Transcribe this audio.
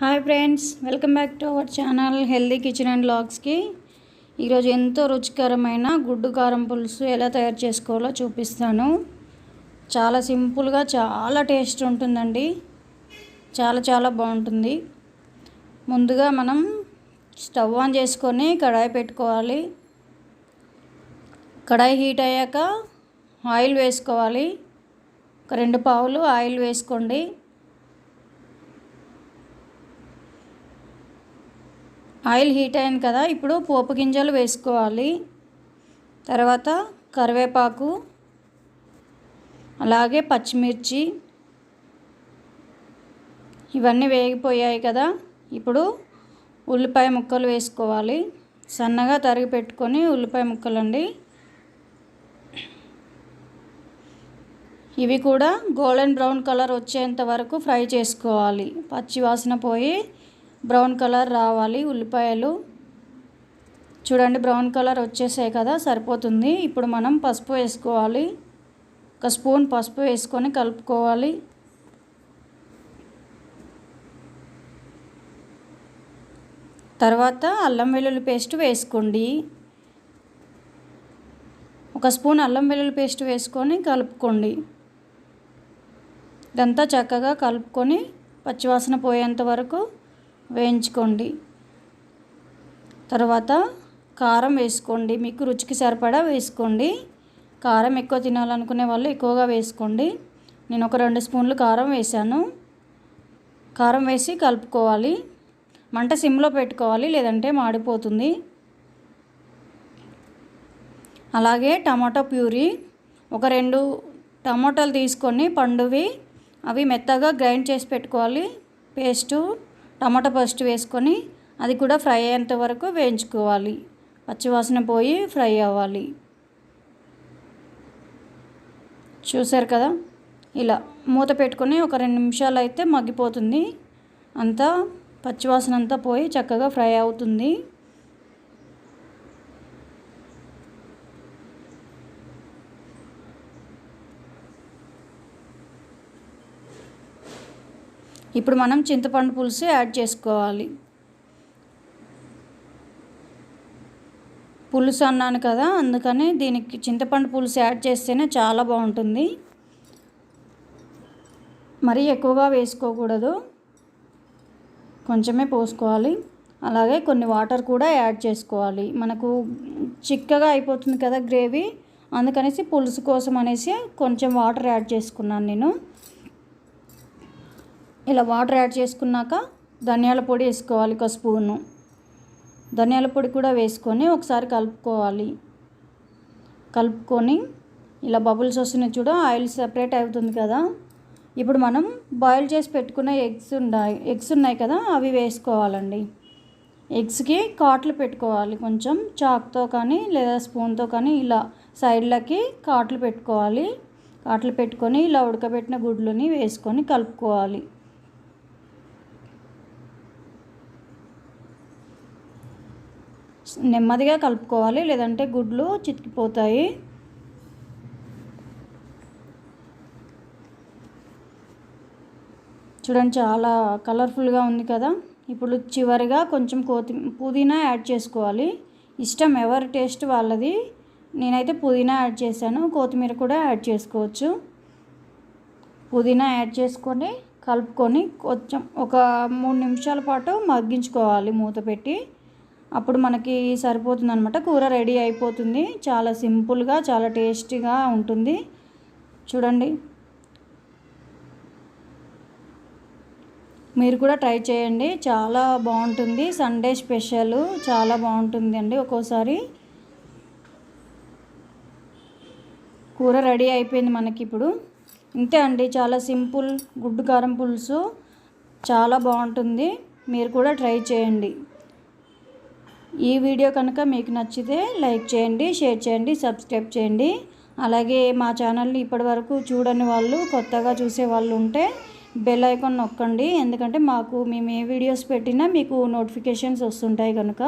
Hi friends welcome back to our channel healthy kitchen and లాగ్స్కి ఈరోజు ఎంతో రుచికరమైన గుడ్డు కారం పులుసు ఎలా తయారు చేసుకోవాలో చూపిస్తాను. చాలా సింపుల్గా చాలా టేస్ట్ ఉంటుందండి. చాలా చాలా బాగుంటుంది. ముందుగా మనం స్టవ్ ఆన్ చేసుకొని కడాయి పెట్టుకోవాలి. కడాయి హీట్ అయ్యాక ఆయిల్ వేసుకోవాలి. ఒక రెండు పావులు ఆయిల్ వేసుకోండి. ఆయిల్ హీట్ అయింది కదా ఇప్పుడు పోపు గింజలు వేసుకోవాలి. తర్వాత కరివేపాకు అలాగే పచ్చిమిర్చి ఇవన్నీ వేగిపోయాయి కదా ఇప్పుడు ఉల్లిపాయ ముక్కలు వేసుకోవాలి. సన్నగా తరిగి పెట్టుకొని ఉల్లిపాయ ముక్కలు అండి ఇవి కూడా గోల్డెన్ బ్రౌన్ కలర్ వచ్చేంత వరకు ఫ్రై చేసుకోవాలి. పచ్చి వాసన పోయి బ్రౌన్ కలర్ రావాలి ఉల్లిపాయలు. చూడండి బ్రౌన్ కలర్ వచ్చేసాయి కదా సరిపోతుంది. ఇప్పుడు మనం పసుపు వేసుకోవాలి. ఒక స్పూన్ పసుపు వేసుకొని కలుపుకోవాలి. తర్వాత అల్లం వెల్లుల్లి పేస్ట్ వేసుకోండి. ఒక స్పూన్ అల్లం వెల్లుల్లి పేస్ట్ వేసుకొని కలుపుకోండి. ఇదంతా చక్కగా కలుపుకొని పచ్చివాసన పోయేంత వరకు వేయించుకోండి. తర్వాత కారం వేసుకోండి. మీకు రుచికి సరిపడా వేసుకోండి. కారం ఎక్కువ తినాలనుకునే వాళ్ళు ఎక్కువగా వేసుకోండి. నేను ఒక రెండు స్పూన్లు కారం వేసాను కారం వేసి కలుపుకోవాలి. మంట సిమ్లో పెట్టుకోవాలి. లేదంటే మాడిపోతుంది. అలాగే టమాటో ప్యూరీ. ఒక రెండు టమాటాలు తీసుకొని పండువి. అవి మెత్తగా గ్రైండ్ చేసి పెట్టుకోవాలి. పేస్టు. టమాటా పేస్ట్ వేసుకొని అది కూడా ఫ్రై అయ్యేంత వరకు వేయించుకోవాలి. పచ్చివాసన పోయి ఫ్రై అవ్వాలి. చూసారు కదా? ఇలా మూత పెట్టుకొని ఒక రెండు నిమిషాలు అయితే మగ్గిపోతుంది. అంతా పచ్చివాసన అంతా పోయి చక్కగా ఫ్రై అవుతుంది. ఇప్పుడు మనం చింతపండు పులుసు యాడ్ చేసుకోవాలి. పులుసు అన్నాను కదా అందుకని దీనికి చింతపండు పులుసు యాడ్ చేస్తేనే చాలా బాగుంటుంది. మరీ ఎక్కువగా వేసుకోకూడదు. కొంచెమే పోసుకోవాలి. అలాగే కొన్ని వాటర్ కూడా యాడ్ చేసుకోవాలి. మనకు చిక్కగా అయిపోతుంది కదా గ్రేవీ అందుకనేసి పులుసు కోసం అనేసి కొంచెం వాటర్ యాడ్ చేసుకున్నాను నేను. ఇలా వాటర్ యాడ్ చేసుకున్నాక ధనియాల పొడి వేసుకోవాలి ఒక స్పూను. ధనియాల పొడి కూడా వేసుకొని ఒకసారి కలుపుకోవాలి. కలుపుకొని ఇలా బబుల్స్ వస్తున్నాయి చూడ ఆయిల్ సెపరేట్ అవుతుంది కదా. ఇప్పుడు మనం బాయిల్ చేసి పెట్టుకున్న ఎగ్స్ ఉన్నాయి ఎగ్స్ ఉన్నాయి కదా అవి వేసుకోవాలండి. ఎగ్స్కి కాట్లు పెట్టుకోవాలి కొంచెం చాక్తో కానీ లేదా స్పూన్తో కానీ ఇలా సైడ్లకి కాట్లు పెట్టుకోవాలి. కాట్లు పెట్టుకొని ఇలా ఉడకబెట్టిన గుడ్లని వేసుకొని కలుపుకోవాలి. నెమ్మదిగా కలుపుకోవాలి లేదంటే గుడ్లు చితికిపోతాయి. చూడండి చాలా కలర్ఫుల్గా ఉంది కదా. ఇప్పుడు చివరిగా కొంచెం కోతి పుదీనా యాడ్ చేసుకోవాలి. ఇష్టం ఎవరి టేస్ట్ వాళ్ళది. నేనైతే పుదీనా యాడ్ చేశాను కొత్తిమీర కూడా యాడ్ చేసుకోవచ్చు. పుదీనా యాడ్ చేసుకొని కలుపుకొని కొంచెం ఒక మూడు నిమిషాల పాటు మగ్గించుకోవాలి మూత పెట్టి. అప్పుడు మనకి సరిపోతుంది అనమాట కూర రెడీ అయిపోతుంది. చాలా సింపుల్గా చాలా టేస్టీగా ఉంటుంది. చూడండి. మీరు కూడా ట్రై చేయండి. చాలా బాగుంటుంది. Sunday special. చాలా బాగుంటుంది అండి ఒక్కోసారి. కూర రెడీ అయిపోయింది మనకి ఇప్పుడు. ఇంతే అండి. చాలా సింపుల్ గుడ్డు కారం పులుసు. చాలా బాగుంటుంది. మీరు కూడా ట్రై చేయండి. ఈ వీడియో కనుక మీకు నచ్చితే లైక్ చేయండి షేర్ చేయండి సబ్స్క్రైబ్ చేయండి. అలాగే మా ఛానల్ని ఇప్పటివరకు చూడని వాళ్ళు కొత్తగా చూసే వాళ్ళు ఉంటే బెల్ ఐకాన్ నొక్కండి. ఎందుకంటే మాకు మేము ఏ వీడియోస్ పెట్టినా మీకు నోటిఫికేషన్స్ వస్తుంటాయి కనుక.